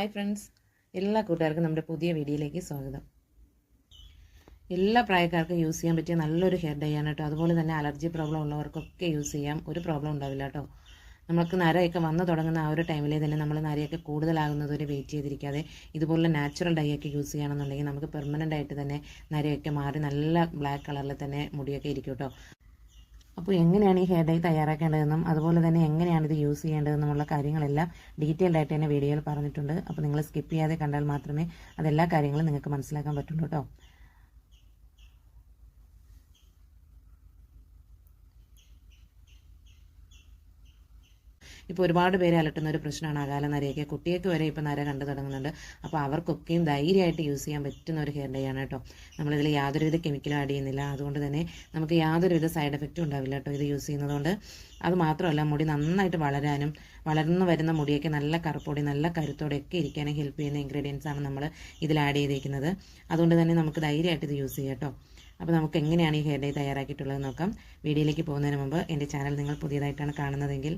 Hi friends എല്ലാ കൂട്ടുകാർക്കും നമ്മുടെ പുതിയ വീഡിയോയിലേക്ക് സ്വാഗതം. എല്ലാ പ്രായക്കാർക്കും യൂസ് ചെയ്യാൻ പറ്റിയ നല്ലൊരു ഹെയർ ഡൈ ആണ് കേട്ടോ. അതുപോലെ തന്നെ അലർജി പ്രോബ്ലം ഉള്ളവർക്കൊക്കെ യൂസ് ചെയ്യാം. ഒരു പ്രോബ്ലം ഉണ്ടാവില്ല കേട്ടോ. നമുക്ക് നരയൊക്കെ വന്നു തുടങ്ങുന്ന ആ ഒരു ടൈമിലെ തന്നെ നമ്മൾ നരയൊക്കെ കൂടുതലാകുന്നത് വരെ വെയിറ്റ് ചെയ്തിരിക്കാതെ ഇതുപോലെ നാച്ചുറൽ ഡൈ ഒക്കെ യൂസ് ചെയ്യുകയാണെന്നുണ്ടെങ്കിൽ നമുക്ക് പെർമനന്റ് ആയിട്ട് തന്നെ നരയൊക്കെ മാറി നല്ല ബ്ലാക്ക് കളറിൽ തന്നെ മുടിയൊക്കെ ഇരിക്കും കേട്ടോ. അപ്പോൾ എങ്ങനെയാണ് ഈ ഹെയർ ഡൈ തയ്യാറാക്കേണ്ടതെന്നും അതുപോലെ തന്നെ എങ്ങനെയാണ് ഇത് യൂസ് ചെയ്യേണ്ടതെന്നുമുള്ള കാര്യങ്ങളെല്ലാം ഡീറ്റെയിൽഡ് ആയിട്ട് തന്നെ വീഡിയോയിൽ പറഞ്ഞിട്ടുണ്ട്. അപ്പോൾ നിങ്ങൾ സ്കിപ്പ് ചെയ്യാതെ കണ്ടാൽ മാത്രമേ അതെല്ലാ കാര്യങ്ങളും നിങ്ങൾക്ക് മനസ്സിലാക്കാൻ പറ്റുള്ളൂ കേട്ടോ. ഇപ്പോൾ ഒരുപാട് പേര് അലട്ടുന്ന ഒരു പ്രശ്നമാണ് അകാല നരയൊക്കെ. കുട്ടിയൊക്കെ വരെ ഇപ്പോൾ നര കണ്ടു തുടങ്ങുന്നുണ്ട്. അപ്പോൾ അവർക്കൊക്കെയും ധൈര്യമായിട്ട് യൂസ് ചെയ്യാൻ പറ്റുന്ന ഒരു ഹെയർ ഡേ ആണ് കേട്ടോ. നമ്മളിതിൽ യാതൊരുവിധ കെമിക്കലും ആഡ് ചെയ്യുന്നില്ല. അതുകൊണ്ട് തന്നെ നമുക്ക് യാതൊരുവിധ സൈഡ് എഫക്റ്റും ഉണ്ടാവില്ല കേട്ടോ ഇത് യൂസ് ചെയ്യുന്നതുകൊണ്ട്. അത് മാത്രമല്ല മുടി നന്നായിട്ട് വളരാനും വളർന്നു വരുന്ന മുടിയൊക്കെ നല്ല കറുപ്പൊടി നല്ല കരുത്തോടെയൊക്കെ ഇരിക്കാനും ഹെൽപ്പ് ചെയ്യുന്ന ഇൻഗ്രീഡിയൻസ് ആണ് നമ്മൾ ഇതിൽ ആഡ് ചെയ്തിരിക്കുന്നത് അതുകൊണ്ട് തന്നെ നമുക്ക് ധൈര്യമായിട്ട് ഇത് യൂസ് ചെയ്യാം കേട്ടോ. അപ്പോൾ നമുക്ക് എങ്ങനെയാണ് ഈ ഹെയർ ഡേ തയ്യാറാക്കിയിട്ടുള്ളത് നോക്കാം. വീഡിയോയിലേക്ക് പോകുന്നതിന് മുമ്പ് എന്റെ ചാനൽ നിങ്ങൾ പുതിയതായിട്ടാണ് കാണുന്നതെങ്കിൽ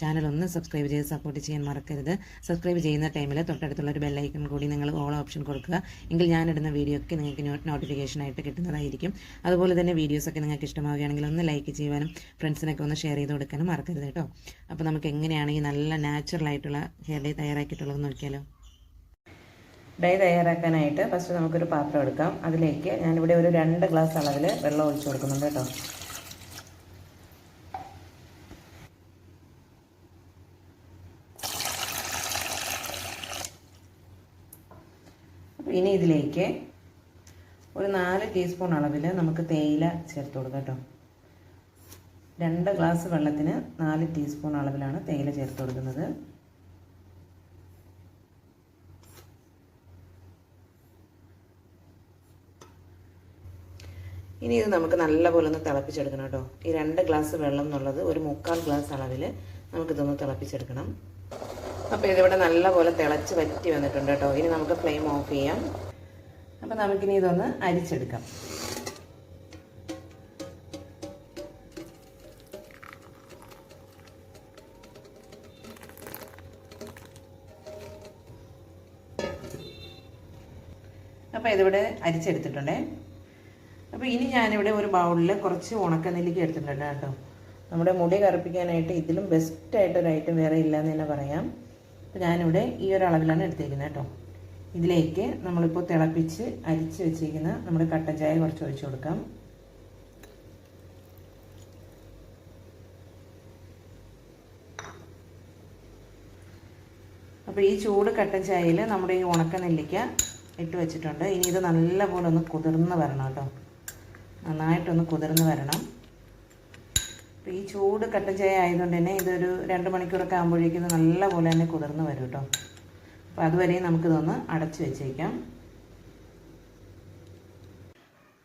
ചാനൽ ഒന്ന് സബ്സ്ക്രൈബ് ചെയ്ത് സപ്പോർട്ട് ചെയ്യാൻ മറക്കരുത്. സബ്സ്ക്രൈബ് ചെയ്യുന്ന ടൈമിൽ തൊട്ടടുത്തുള്ള ഒരു ബെല്ലൈക്കൺ കൂടി നിങ്ങൾ ഓൾ ഓപ്ഷൻ കൊടുക്കുക. എങ്കിൽ ഞാനിടുന്ന വീഡിയോ ഒക്കെ നിങ്ങൾക്ക് നോട്ടിഫിക്കേഷനായിട്ട് കിട്ടുന്നതായിരിക്കും. അതുപോലെ തന്നെ വീഡിയോസൊക്കെ നിങ്ങൾക്ക് ഇഷ്ടമാവുകയാണെങ്കിൽ ഒന്ന് ലൈക്ക് ചെയ്യുവാനും ഫ്രണ്ട്സിനൊക്കെ ഒന്ന് ഷെയർ ചെയ്ത് കൊടുക്കാനും മറക്കരുത് കേട്ടോ. അപ്പോൾ നമുക്ക് എങ്ങനെയാണ് ഈ നല്ല നാച്ചുറൽ ആയിട്ടുള്ള ഹെയർ ഡേ തയ്യാറാക്കിയിട്ടുള്ളത് നോക്കിയാലോ? ഡൈ തയ്യാറാക്കാനായിട്ട് ഫസ്റ്റ് നമുക്കൊരു പാത്രം എടുക്കാം. അതിലേക്ക് ഞാനിവിടെ ഒരു രണ്ട് ഗ്ലാസ് അളവിൽ വെള്ളം ഒഴിച്ചു കൊടുക്കുന്നുണ്ട് കേട്ടോ. ഇനി ഇതിലേക്ക് ഒരു നാല് ടീസ്പൂൺ അളവിൽ നമുക്ക് തേയില ചേർത്ത് കൊടുക്കാം കേട്ടോ. രണ്ട് ഗ്ലാസ് വെള്ളത്തിന് നാല് ടീസ്പൂൺ അളവിലാണ് തേയില ചേർത്ത് കൊടുക്കുന്നത്. ഇനി ഇത് നമുക്ക് നല്ലപോലെ ഒന്ന് തിളപ്പിച്ചെടുക്കണം കേട്ടോ. ഈ രണ്ട് ഗ്ലാസ് വെള്ളം എന്നുള്ളത് ഒരു മുക്കാൽ ഗ്ലാസ് അളവിൽ നമുക്കിതൊന്ന് തിളപ്പിച്ചെടുക്കണം. അപ്പോൾ ഇതിവിടെ നല്ലപോലെ തിളച്ച് വറ്റി വന്നിട്ടുണ്ട് കേട്ടോ. ഇനി നമുക്ക് ഫ്ലെയിം ഓഫ് ചെയ്യാം. അപ്പോൾ നമുക്കിനി ഇതൊന്ന് അരിച്ചെടുക്കാം. അപ്പോൾ ഇതിവിടെ അരിച്ചെടുത്തിട്ടുണ്ടേ. അപ്പോൾ ഇനി ഞാനിവിടെ ഒരു ബൗളിൽ കുറച്ച് ഉണക്കനെല്ലിക്ക എടുത്തിട്ടുണ്ട് കേട്ടോ. നമ്മുടെ മുടി കറുപ്പിക്കാനായിട്ട് ഇതിലും ബെസ്റ്റായിട്ടൊരു ഐറ്റം വേറെ ഇല്ലയെന്ന് തന്നെ പറയാം. അപ്പോൾ ഞാനിവിടെ ഈ ഒരു അളവിലാണ് എടുത്തിരിക്കുന്നത് കേട്ടോ. ഇതിലേക്ക് നമ്മളിപ്പോൾ തിളപ്പിച്ച് അരിച്ച് വെച്ചിരിക്കുന്ന നമ്മുടെ കട്ടൻ ചായ കുറച്ച് ഒഴിച്ചു കൊടുക്കാം. അപ്പോൾ ഈ ചൂട് കട്ടൻ ചായയിൽ നമ്മുടെ ഈ ഉണക്ക നെല്ലിക്ക ഇട്ട് വെച്ചിട്ടുണ്ട്. ഇനി ഇത് നല്ലപോലെ ഒന്ന് കുതിർന്ന് വരണം കേട്ടോ. നന്നായിട്ടൊന്ന് കുതിർന്ന് വരണം. അപ്പോൾ ഈ ചൂട് കട്ടൻ ചായ ആയതുകൊണ്ട് തന്നെ ഇതൊരു രണ്ട് മണിക്കൂറൊക്കെ ആകുമ്പോഴേക്കും ഇത് നല്ലപോലെ തന്നെ കുതിർന്ന് വരും കേട്ടോ. അപ്പോൾ അതുവരെയും നമുക്കിതൊന്ന് അടച്ച് വെച്ചേക്കാം.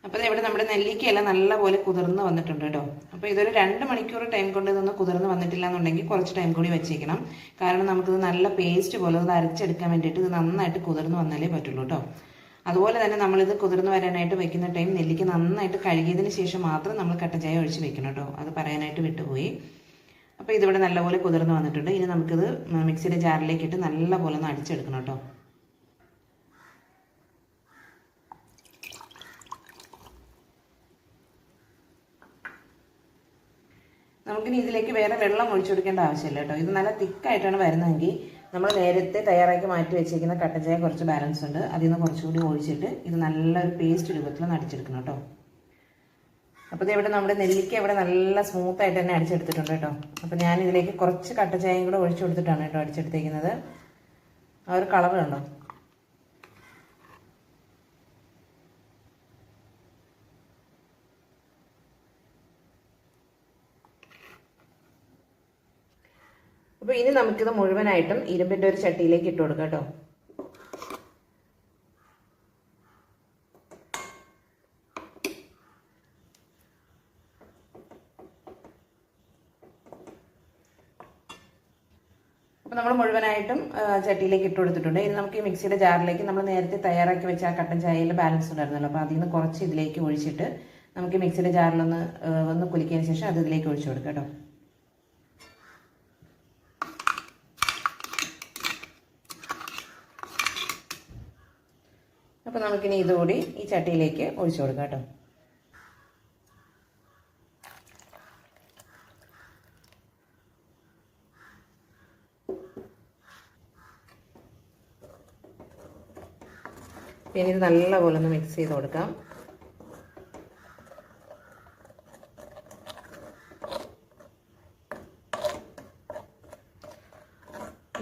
അപ്പോൾ ഇവിടെ നമ്മുടെ നെല്ലിക്കയെല്ലാം നല്ലപോലെ കുതിർന്ന് വന്നിട്ടുണ്ട് കേട്ടോ. അപ്പോൾ ഇതൊരു രണ്ട് മണിക്കൂർ ടൈം കൊണ്ട് ഇതൊന്ന് കുതിർന്ന് വന്നിട്ടില്ല എന്നുണ്ടെങ്കിൽ കുറച്ച് ടൈം കൂടി വെച്ചേക്കണം. കാരണം നമുക്കിത് നല്ല പേസ്റ്റ് പോലെ ഇത് അരച്ചെടുക്കാൻ വേണ്ടിയിട്ട് ഇത് നന്നായിട്ട് കുതിർന്ന് വന്നാലേ പറ്റുള്ളൂ കേട്ടോ. അതുപോലെ തന്നെ നമ്മളിത് കുതിർന്ന് വരാനായിട്ട് വെക്കുന്ന ടൈം നെല്ലിക്ക് നന്നായിട്ട് കഴുകിയതിന് ശേഷം മാത്രം നമ്മൾ കട്ടൻ ചായ ഒഴിച്ച് വെക്കണം കേട്ടോ. അത് പറയാനായിട്ട് വിട്ടുപോയി. അപ്പോൾ ഇതിവിടെ നല്ലപോലെ കുതിർന്ന് വന്നിട്ടുണ്ട്. ഇനി നമുക്കിത് മിക്സിയുടെ ജാറിലേക്ക് ഇട്ട് നല്ലപോലെ ഒന്ന് അടിച്ചെടുക്കണം കേട്ടോ. നമുക്കിനി ഇതിലേക്ക് വേറെ വെള്ളം ഒഴിച്ചു കൊടുക്കേണ്ട ആവശ്യമില്ല കേട്ടോ. ഇത് നല്ല തിക്കായിട്ടാണ് വരുന്നതെങ്കിൽ നമ്മൾ നേരത്തെ തയ്യാറാക്കി മാറ്റി വെച്ചിരിക്കുന്ന കട്ടൻ ചായ കുറച്ച് ബാലൻസ് ഉണ്ട്. അതിൽ നിന്ന് കുറച്ചുകൂടി ഒഴിച്ചിട്ട് ഇത് നല്ലൊരു പേസ്റ്റ് രൂപത്തിൽ അടിച്ചെടുക്കണം കേട്ടോ. അപ്പോൾ ഇവിടെ നമ്മുടെ നെല്ലിക്ക ഇവിടെ നല്ല സ്മൂത്തായിട്ട് തന്നെ അടിച്ചെടുത്തിട്ടുണ്ട് കേട്ടോ. അപ്പോൾ ഞാൻ ഇതിലേക്ക് കുറച്ച് കട്ട ചായയും കൂടെ ഒഴിച്ചു കൊടുത്തിട്ടാണ് കേട്ടോ അടിച്ചെടുത്തേക്കുന്നത്. ആ ഒരു കളർ കണ്ടോ? അപ്പോൾ ഇനി നമുക്കിത് മുഴുവനായിട്ടും ഇരുമ്പിന്റെ ഒരു ചട്ടിയിലേക്ക് ഇട്ട് കൊടുക്കാം കേട്ടോ. അപ്പോൾ നമ്മൾ മുഴുവനായിട്ടും ചട്ടിയിലേക്ക് ഇട്ട് കൊടുത്തിട്ടുണ്ട്. ഇനി നമുക്ക് ഈ മിക്സിയുടെ ജാറിലേക്ക് നമ്മൾ നേരത്തെ തയ്യാറാക്കി വെച്ച ആ കട്ടൻ ചായയിൽ ബാലൻസ് ഉണ്ടായിരുന്നല്ലോ. അപ്പോൾ അതിൽ നിന്ന് കുറച്ച് ഇതിലേക്ക് ഒഴിച്ചിട്ട് നമുക്ക് മിക്സിയുടെ ജാറിലൊന്ന് ഒന്ന് കുലിക്കിയതിന് ശേഷം അത് ഇതിലേക്ക് ഒഴിച്ചു കൊടുക്കാം കേട്ടോ. അപ്പോൾ നമുക്കിനി ഇതുകൂടി ഈ ചട്ടിയിലേക്ക് ഒഴിച്ചു കൊടുക്കാം കേട്ടോ. പിന്നെ ഇത് നല്ലപോലെ ഒന്ന് മിക്സ് ചെയ്ത് കൊടുക്കാം.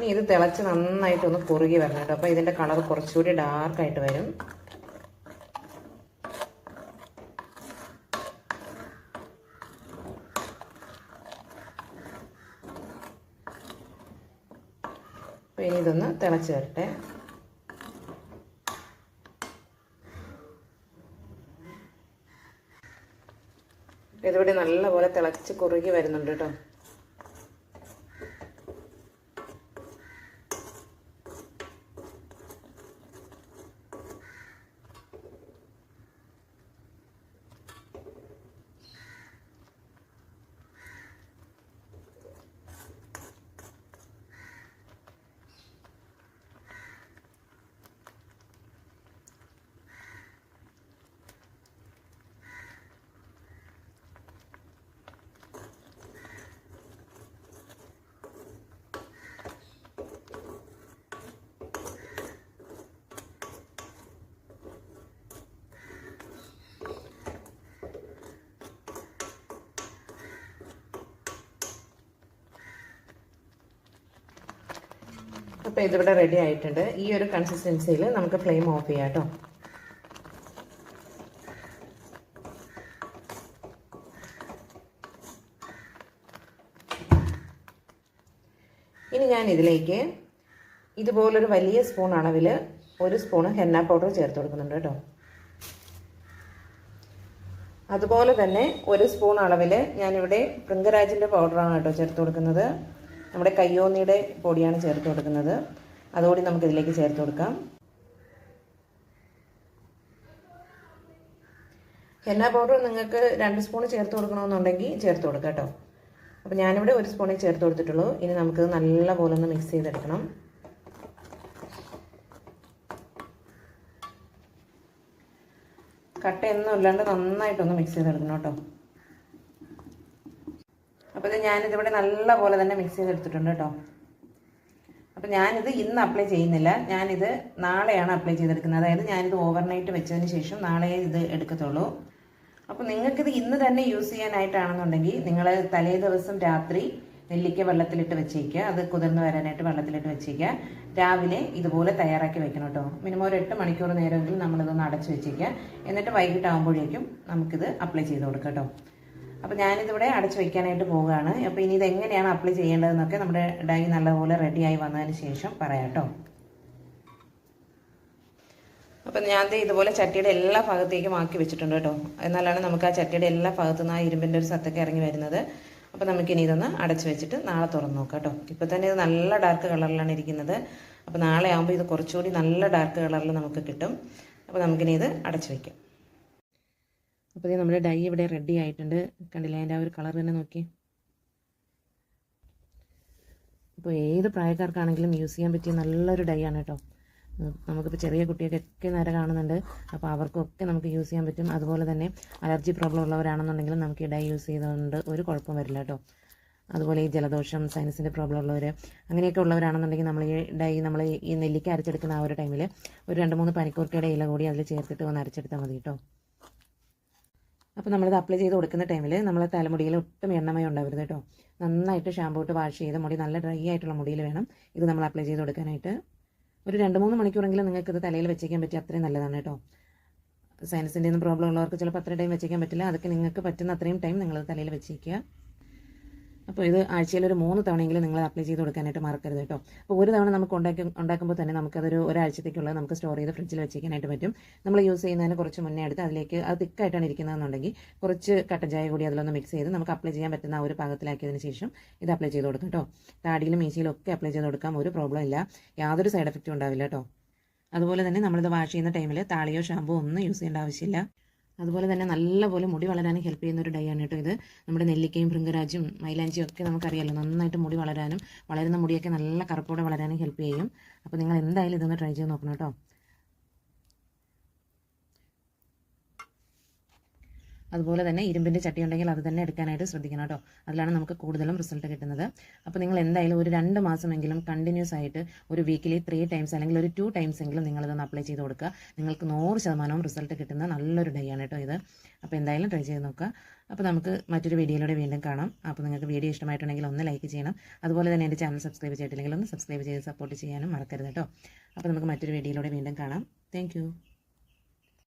ഇനി ഇത് തിളച്ച് നന്നായിട്ടൊന്ന് കുറുകി വരണം കേട്ടോ. അപ്പോൾ ഇതിന്റെ കളർ കുറച്ചുകൂടി ഡാർക്കായിട്ട് വരും. അപ്പോൾ ഇതൊന്ന് തിളച്ച് വരട്ടെ. ഇതിവിടെ നല്ലപോലെ തിളച്ച് കുറുകി വരുന്നുണ്ട് കേട്ടോ. അപ്പോൾ ഇതിവിടെ റെഡി ആയിട്ടുണ്ട്. ഈ ഒരു കൺസിസ്റ്റൻസിയിൽ നമുക്ക് ഫ്ലെയിം ഓഫ് ചെയ്യാം കേട്ടോ. ഇനി ഞാൻ ഇതിലേക്ക് ഇതുപോലൊരു വലിയ സ്പൂൺ അളവിൽ ഒരു സ്പൂണ് ഹെന്ന പൗഡർ ചേർത്ത് കൊടുക്കുന്നുണ്ട് കേട്ടോ. അതുപോലെ തന്നെ ഒരു സ്പൂൺ അളവിൽ ഞാനിവിടെ പൃങ്കരാജിന്റെ പൗഡറാണ് കേട്ടോ ചേർത്ത് കൊടുക്കുന്നത്. നമ്മുടെ കയ്യോന്നിയുടെ പൊടിയാണ് ചേർത്ത് കൊടുക്കുന്നത്. അതുകൂടി നമുക്ക് ഇതിലേക്ക് ചേർത്ത് കൊടുക്കാം. ഹെന്ന പൗഡർ നിങ്ങൾക്ക് രണ്ട് സ്പൂൺ ചേർത്ത് കൊടുക്കണമെന്നുണ്ടെങ്കിൽ ചേർത്ത് കൊടുക്കാം കേട്ടോ. അപ്പോൾ ഞാനിവിടെ ഒരു സ്പൂണേ ചേർത്ത് കൊടുത്തിട്ടുള്ളൂ. ഇനി നമുക്കത് നല്ല പോലെ ഒന്ന് മിക്സ് ചെയ്തെടുക്കണം. കട്ടയൊന്നും ഇല്ലാണ്ട് നന്നായിട്ടൊന്ന് മിക്സ് ചെയ്തെടുക്കണം കേട്ടോ. അപ്പോൾ ഇത് ഞാനിതിവിടെ നല്ല പോലെ തന്നെ മിക്സ് ചെയ്തെടുത്തിട്ടുണ്ട് കേട്ടോ അപ്പോൾ ഞാനിത് ഇന്ന് അപ്ലൈ ചെയ്യുന്നില്ല. ഞാനിത് നാളെയാണ് അപ്ലൈ ചെയ്തെടുക്കുന്നത്. അതായത് ഞാനിത് ഓവർനൈറ്റ് വെച്ചതിന് ശേഷം നാളെ ഇത് എടുക്കത്തുള്ളൂ. അപ്പോൾ നിങ്ങൾക്കിത് ഇന്ന് തന്നെ യൂസ് ചെയ്യാനായിട്ടാണെന്നുണ്ടെങ്കിൽ നിങ്ങൾ തലേ ദിവസം രാത്രി നെല്ലിക്ക വെള്ളത്തിലിട്ട് വെച്ചേക്കുക. അത് കുതിർന്ന് വരാനായിട്ട് വെള്ളത്തിലിട്ട് വെച്ചേക്കുക. രാവിലെ ഇതുപോലെ തയ്യാറാക്കി വെക്കണം കേട്ടോ മിനിമം ഒരു എട്ട് മണിക്കൂർ നേരമെങ്കിലും നമ്മളിതൊന്ന് അടച്ചു വെച്ചേക്കുക. എന്നിട്ട് വൈകിട്ടാകുമ്പോഴേക്കും നമുക്കിത് അപ്ലൈ ചെയ്ത് കൊടുക്കാം കേട്ടോ അപ്പോൾ ഞാനിതിവിടെ അടച്ചു വയ്ക്കാനായിട്ട് പോവുകയാണ്. അപ്പോൾ ഇനി ഇതെങ്ങനെയാണ് അപ്ലൈ ചെയ്യേണ്ടതെന്നൊക്കെ നമ്മുടെ ഡൈ നല്ലപോലെ റെഡിയായി വന്നതിന് ശേഷം പറയാം കേട്ടോ അപ്പം ഞാൻ ഇതുപോലെ ചട്ടിയുടെ എല്ലാ ഭാഗത്തേക്കും ആക്കി വെച്ചിട്ടുണ്ട് കേട്ടോ. എന്നാലാണ് നമുക്ക് ആ ചട്ടിയുടെ എല്ലാ ഭാഗത്തു നിന്ന് ആ ഇരുമ്പിന്റെ ഒരു സത്തൊക്കെ ഇറങ്ങി വരുന്നത്. അപ്പോൾ നമുക്കിനി ഇതൊന്ന് അടച്ചു വെച്ചിട്ട് നാളെ തുറന്ന് നോക്കാം കേട്ടോ. ഇപ്പോൾ തന്നെ ഇത് നല്ല ഡാർക്ക് കളറിലാണ് ഇരിക്കുന്നത്. അപ്പോൾ നാളെ ആകുമ്പോൾ ഇത് കുറച്ചുകൂടി നല്ല ഡാർക്ക് കളറിൽ നമുക്ക് കിട്ടും. അപ്പോൾ നമുക്കിനി ഇത് അടച്ചു വയ്ക്കാം അപ്പോൾ നമ്മുടെ ഡൈ ഇവിടെ റെഡി ആയിട്ടുണ്ട്. കണ്ടില്ലേ? അതിന്റെ ആ ഒരു കളർ തന്നെ നോക്കി. അപ്പോൾ ഏത് പ്രായക്കാർക്കാണെങ്കിലും യൂസ് ചെയ്യാൻ പറ്റിയ നല്ലൊരു ഡൈ ആണ് കേട്ടോ. നമുക്കിപ്പോൾ ചെറിയ കുട്ടിയൊക്കെ നേരെ കാണുന്നുണ്ട്. അപ്പോൾ അവർക്കൊക്കെ നമുക്ക് യൂസ് ചെയ്യാൻ പറ്റും. അതുപോലെ തന്നെ അലർജി പ്രോബ്ലം ഉള്ളവരാണെന്നുണ്ടെങ്കിലും നമുക്ക് ഈ ഡൈ യൂസ് ചെയ്തുകൊണ്ട് ഒരു കുഴപ്പം വരില്ല കേട്ടോ. അതുപോലെ ഈ ജലദോഷം സൈനസിന്റെ പ്രോബ്ലം ഉള്ളവർ അങ്ങനെയൊക്കെ ഉള്ളവരാണെന്നുണ്ടെങ്കിൽ നമ്മൾ ഈ ഡൈ നമ്മൾ ഈ നെല്ലിക്ക അരച്ചെടുക്കുന്ന ആ ഒരു ടൈമിൽ ഒരു രണ്ട് മൂന്ന് പനിക്കൂർക്കയുടെ ഇല കൂടി അതിൽ ചേർത്തിട്ട് ഒന്ന് അരച്ചെടുത്താൽ മതി കേട്ടോ. അപ്പോൾ നമ്മളിത് അപ്ലൈ ചെയ്ത് കൊടുക്കുന്ന ടൈമിൽ നമ്മളെ തലമുടിയിൽ ഒട്ടും എണ്ണമയം ഉണ്ടാവരുത് കേട്ടോ നന്നായിട്ട് ഷാമ്പൂ ഇട്ട് വാഷ് ചെയ്ത് മുടി നല്ല ഡ്രൈ ആയിട്ടുള്ള മുടിയിൽ വേണം. ഇത് നമ്മൾ അപ്ലൈ ചെയ്ത് കൊടുക്കാനായിട്ട്. ഒരു രണ്ട് മൂന്ന് മണിക്കൂറെങ്കിലും നിങ്ങൾക്ക് ഇത് തലയിൽ വെച്ചേക്കാൻ പറ്റിയ അത്രയും നല്ലതാണ് കേട്ടോ സയൻസിന്റെ ഒന്നും പ്രോബ്ലം ഉള്ളവർക്ക് ചിലപ്പോൾ അത്ര ടൈം വെച്ചേക്കാൻ പറ്റില്ല. അതൊക്കെ നിങ്ങൾക്ക് പറ്റുന്ന അത്രയും ടൈം നിങ്ങൾ തലയിൽ വെച്ചേക്കുക. അപ്പോൾ ഇത് ആഴ്ചയിൽ ഒരു മൂന്ന് തവണയെങ്കിലും നിങ്ങൾ അപ്ലൈ ചെയ്ത് കൊടുക്കാനായിട്ട് മറക്കരുത് കേട്ടോ. അപ്പോൾ ഒരു തവണ നമുക്ക് ഉണ്ടാക്കി ഉണ്ടാക്കുമ്പോൾ തന്നെ നമുക്കതൊരു ഒരാഴ്ചത്തേക്കുള്ള നമുക്ക് സ്റ്റോർ ചെയ്ത് ഫ്രിഡ്ജിൽ വെച്ചേക്കാനായിട്ട് പറ്റും. നമ്മൾ യൂസ് ചെയ്യുന്നതിന് കുറച്ച് മുന്നേ എടുത്ത് അതിലേക്ക് അത് തിക്കായിട്ടാണ് ഇരിക്കുന്നതെന്നുണ്ടെങ്കിൽ കുറച്ച് കട്ടൻ ചായ കൂടി അതിലൊന്ന് മിക്സ് ചെയ്ത് നമുക്ക് അപ്ലൈ ചെയ്യാൻ പറ്റുന്ന ആ ഒരു പാകത്തിലാക്കിയതിന് ശേഷം ഇത് അപ്ലൈ ചെയ്ത് കൊടുക്കാം കേട്ടോ. താടിയിലും മീശയിലും ഒക്കെ അപ്ലൈ ചെയ്ത് കൊടുക്കാം. ഒരു പ്രോബ്ലം ഇല്ല. യാതൊരു സൈഡ് എഫക്റ്റും ഉണ്ടാവില്ല കേട്ടോ. അതുപോലെ തന്നെ നമ്മളിത് വാഷ് ചെയ്യുന്ന ടൈമിൽ താളിയോ ഷാമ്പോ ഒന്നും യൂസ് ചെയ്യേണ്ട ആവശ്യമില്ല. അതുപോലെ തന്നെ നല്ലപോലെ മുടി വളരാനും ഹെൽപ്പ് ചെയ്യുന്ന ഒരു ഡൈ ആണ് കേട്ടോ ഇത്. നമ്മുടെ നെല്ലിക്കയും ഭൃംഗരാജും മൈലാഞ്ചിയും ഒക്കെ നമുക്കറിയാലോ നന്നായിട്ട് മുടി വളരാനും വളരുന്ന മുടിയൊക്കെ നല്ല കറുപ്പോടെ വളരാനും ഹെൽപ്പ് ചെയ്യും. അപ്പോൾ നിങ്ങൾ എന്തായാലും ഇതൊന്ന് ട്രൈ ചെയ്ത് നോക്കണം കേട്ടോ. അതുപോലെ തന്നെ ഇരുമ്പിന്റെ ചട്ടി ഉണ്ടെങ്കിൽ അത് തന്നെ എടുക്കാനായിട്ട് ശ്രദ്ധിക്കണം കേട്ടോ. അതിലാണ് നമുക്ക് കൂടുതലും റിസൾട്ട് കിട്ടുന്നത്. അപ്പോൾ നിങ്ങൾ എന്തായാലും ഒരു രണ്ട് മാസമെങ്കിലും കണ്ടിന്യൂസ് ആയിട്ട് ഒരു വീക്കിലി ത്രീ ടൈംസ് അല്ലെങ്കിൽ ഒരു ടു ടൈംസ് എങ്കിലും നിങ്ങളിതൊന്ന് അപ്ലൈ ചെയ്ത് കൊടുക്കുക. നിങ്ങൾക്ക് നൂറ് ശതമാനവും റിസൾട്ട് കിട്ടുന്ന നല്ലൊരു ഡേ ആണ് കേട്ടോ ഇത്. അപ്പോൾ എന്തായാലും ട്രൈ ചെയ്ത് നോക്കുക. അപ്പോൾ നമുക്ക് മറ്റൊരു വീഡിയോയിലൂടെ വീണ്ടും കാണാം. അപ്പോൾ നിങ്ങൾക്ക് വീഡിയോ ഇഷ്ടമായിട്ടുണ്ടെങ്കിൽ ഒന്ന് ലൈക്ക് ചെയ്യണം. അതുപോലെ തന്നെ എന്റെ ചാനൽ സബ്സ്ക്രൈബ് ചെയ്തിട്ടില്ലെങ്കിൽ ഒന്ന് സബ്സ്ക്രൈബ് ചെയ്ത് സപ്പോർട്ട് ചെയ്യാനും മറക്കരുത് കേട്ടോ. അപ്പോൾ നമുക്ക് മറ്റൊരു വീഡിയോയിലൂടെ വീണ്ടും കാണാം. താങ്ക്